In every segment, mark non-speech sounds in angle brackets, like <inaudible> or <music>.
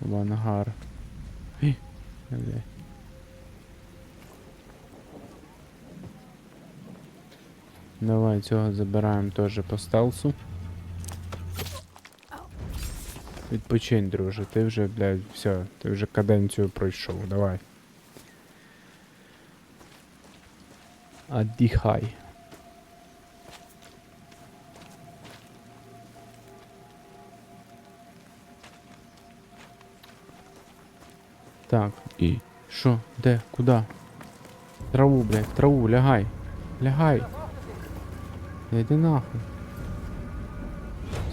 В ангар. Бля. Давай цього забираємо теж по стелсу. Відпочинь, друже, ти вже, блядь, все, ти вже каденцію пройшов, давай. Отдихай. Так, і що? Де? Куди? Траву, блядь, траву, лягай. Лягай. Та Йди нахуй.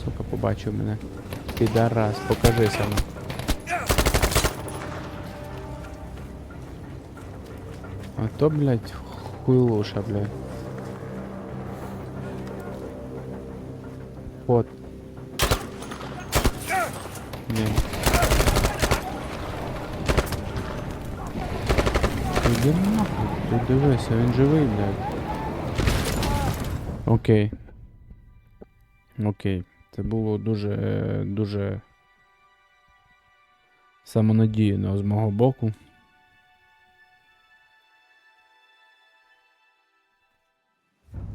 Сука, побачив мене. Підарас, покажися нам. А то, блядь, хуйлуша, блядь. Вот. Ні. Іди нахуй, ти дивися, він живий, блядь. Окей. Окей. Це було дуже, е, дуже самонадіяно з мого боку.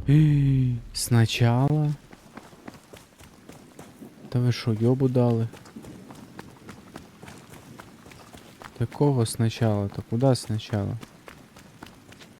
<gasps> Сначала. Та ви що, йобу дали? Такого сначала, то куди сначала?